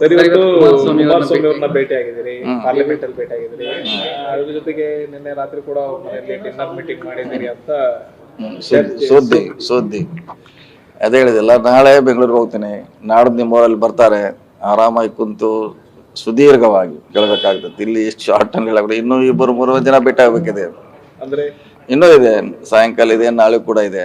ಸರಿ ಇವತ್ತು ಕುಮಾರಸ್ವಾಮಿ ಭೇಟಿ ಆಗಿದ್ದೀರಿ ಪಾರ್ಲಿಮೆಂಟ್ ಅಲ್ಲಿ ಭೇಟಿ ಆಗಿದ್ದೀರಿ. ಅದ್ರ ಜೊತೆಗೆ ನಿನ್ನೆ ರಾತ್ರಿ ಕೂಡ ಅವ್ರ ಮನೆಯಲ್ಲಿ ಡಿನ್ನರ್ ಮೀಟಿಂಗ್ ಮಾಡಿದ್ದೀರಿ ಅಂತ ಸುದ್ದಿ ಸುದ್ದಿ. ಅದೇ ಹೇಳಿದಿಲ್ಲ ನಾಳೆ ಬೆಂಗಳೂರಿಗೆ ಹೋಗ್ತೀನಿ. ನಾಡ್ದು ನಿಮ್ಮೂರಲ್ಲಿ ಬರ್ತಾರೆ. ಆರಾಮಾಗಿ ಕುಂತು ಸುದೀರ್ಘವಾಗಿ ಕೇಳಬೇಕಾಗ್ತದೆ ಇಲ್ಲಿ ಎಷ್ಟು ಶಾರ್ಟ್ ಅಲ್ಲಿ ಹೇಳಬೇಕು ಇನ್ನೂ ಇಬ್ಬರು ಮೂರು ಜನ ಭೇಟಿ ಆಗ್ಬೇಕಿದೆ. ಅಂದ್ರೆ? ಇನ್ನೂ ಇದೆ. ಸಾಯಂಕಾಲ ಇದೆ ನಾಳೆ ಕೂಡ ಇದೆ.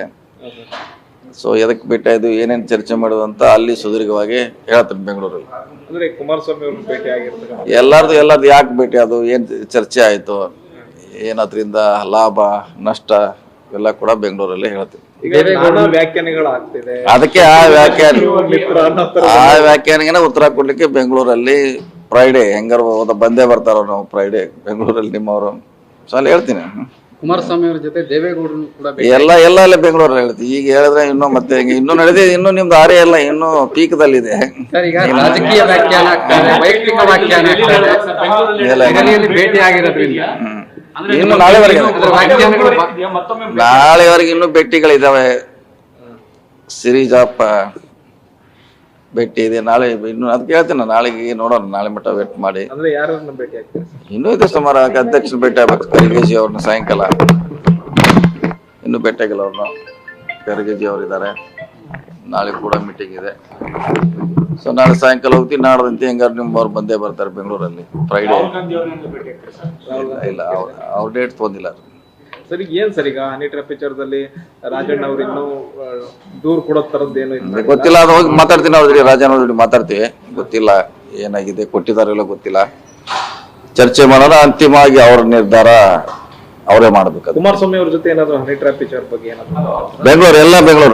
ಸೊ ಎದಕ್ಕೆ ಭೇಟಿ ಆಯ್ತು ಏನೇನು ಚರ್ಚೆ ಮಾಡೋದು ಅಂತ ಅಲ್ಲಿ ಸುದೀರ್ಘವಾಗಿ ಹೇಳ್ತೀನಿ ಬೆಂಗಳೂರಲ್ಲಿ. ಅಂದ್ರೆ ಕುಮಾರಸ್ವಾಮಿ ಅವ್ರನ್ನ ಭೇಟಿ ಆಗಿರ್ತಕ್ಕಂಥ ಎಲ್ಲಾರ್ದು ಎಲ್ಲಾರ್ದು ಯಾಕೆ ಭೇಟಿ ಅದು? ಏನ್ ಚರ್ಚೆ ಆಯ್ತು? ಏನದ್ರಿಂದ ಲಾಭ ನಷ್ಟ ಎಲ್ಲ ಕೂಡ ಬೆಂಗಳೂರಲ್ಲಿ ಹೇಳ್ತೀವಿ. ಈಗ ನಾನಾ ವ್ಯಾಖ್ಯಾನಗಳು ಆಗ್ತಿದೆ ಅದಕ್ಕೆ ಆ ವ್ಯಾಖ್ಯಾನ ಮಿತ್ರ ಅನ್ನೋ ತರ ಆ ವ್ಯಾಖ್ಯಾನಿಗೆ ಉತ್ತರ ಕೊಡ್ಲಿಕ್ಕೆ ಬೆಂಗಳೂರಲ್ಲಿ ಫ್ರೈಡೆ ಹೆಂಗಾರು ಹೋದ ಬಂದೇ ಬರ್ತಾರ ನಾವು ಫ್ರೈಡೆ ಬೆಂಗಳೂರಲ್ಲಿ ನಿಮ್ಮವರು. ಸೊ ಅಲ್ಲಿ ಹೇಳ್ತೀನಿ. ಕುಮಾರಸ್ವಾಮಿ ಅವರ ಜೊತೆ ದೇವೇಗೌಡರು ಕೂಡ ಎಲ್ಲ ಎಲ್ಲ ಅಲ್ಲೇ ಬೆಂಗಳೂರಲ್ಲಿ ಹೇಳ್ತೀವಿ ಈಗ ಹೇಳಿದ್ರೆ ಇನ್ನೂ ಮತ್ತೆ ಇನ್ನು ಇನ್ನೂ ನಡೆದಿದೆ ಇನ್ನೂ ನಿಮ್ದು ಆರೇ ಎಲ್ಲ ಇನ್ನು ಪೀಕ್ದಲ್ಲಿದೆ. ಸರ್ ಈಗ ರಾಜಕೀಯ ವ್ಯಾಖ್ಯಾನ ವೈಯಕ್ತಿಕ ವ್ಯಾಖ್ಯಾನ ಎಲ್ಲ ಭೇಟಿ ಆಗಿರೋದ್ರಿಂದ. ಇನ್ನು ನಾಳೆವರೆಗೆ. ನಾಳೆವರೆಗೆ ಇನ್ನೂ ಭೇಟಿಗಳಿದಾವೆ. ಸಿರಿಜಾಪ. ಭೇಟಿ ಇದೆ ನಾಳೆ ಇನ್ನು ಅದಕ್ಕೆ ಹೇಳ್ತೀನಿ ನಾಳೆಗೆ ನೋಡೋಣ ನಾಳೆ ಮಟ್ಟ ವೇಟ್ ಮಾಡಿ. ಅಂದ್ರೆ ಯಾರನ್ನ ಭೇಟಿ ಆಗ್ತೀರಿ? ಇನ್ನೂ ಇದೆ ಸುಮಾರು ಆಗ ಅಧ್ಯಕ್ಷರು ಭೇಟಿ ಆಗ್ಬೇಕು ಕರಿಗೇಜಿ ಅವ್ರನ್ನ ಸಾಯಂಕಾಲ. ಇನ್ನೂ ಭೇಟಿ ಆಗಿಲ್ಲ ಅವ್ರನ್ನ. ಕರಿಗೇಜಿ ಅವರಿದ್ದಾರೆ. ನಾಳೆ ಕೂಡ ಮೀಟಿಂಗ್ ಇದೆ. ಸೊ ನಾಳೆ ಸಾಯಂಕಾಲ ಹೋಗ್ತೀವಿ ನಾಡ್ದಂತೆ ಹೆಂಗಾರು ನಿಮ್ಮ ಅವ್ರು ಬಂದೇ ಬರ್ತಾರೆ ಬೆಂಗಳೂರಲ್ಲಿ ಫ್ರೈಡೇ ಇಲ್ಲ ಅವ್ರ ಅವ್ರ ಡೇಟ್ ಬಂದಿಲ್ಲ ಸರಿ ಏನ್ ಸರ್ ಈಗ ಹನಿ ಪಿಕ್ಚರ್ ದಲ್ಲಿ ರಾಜಣ್ಣ ಅವ್ರು ಇನ್ನು ದೂರ್ ಕೊಡೋ ತರದ್ದು ಏನು ಇಲ್ಲ? ಗೊತ್ತಿಲ್ಲ ಅದು ಹೋಗಿ ಮಾತಾಡ್ತೀನಿ ಅವ್ರ ಜೊತೆ ರಾಜನ ಜೊತೆ ಮಾತಾಡ್ತೀವಿ. ಗೊತ್ತಿಲ್ಲ ಏನಾಗಿದೆ ಕೊಟ್ಟಿದಾರಿಲ್ಲ ಗೊತ್ತಿಲ್ಲ. ಚರ್ಚೆ ಮಾಡೋಣ ಅಂತಿಮವಾಗಿ ಅವ್ರ ನಿರ್ಧಾರ ಅವರೇ ಮಾಡ್ಬೇಕು ಕುಮಾರಸ್ವಾಮಿ ಅವ್ರ ಜೊತೆ ಏನಾದ್ರು ಹನಿ ಪಿಕ್ಚರ್ ಬಗ್ಗೆ ಏನಾದ್ರು? ಬೆಂಗಳೂರು ಎಲ್ಲ ಬೆಂಗಳೂರು.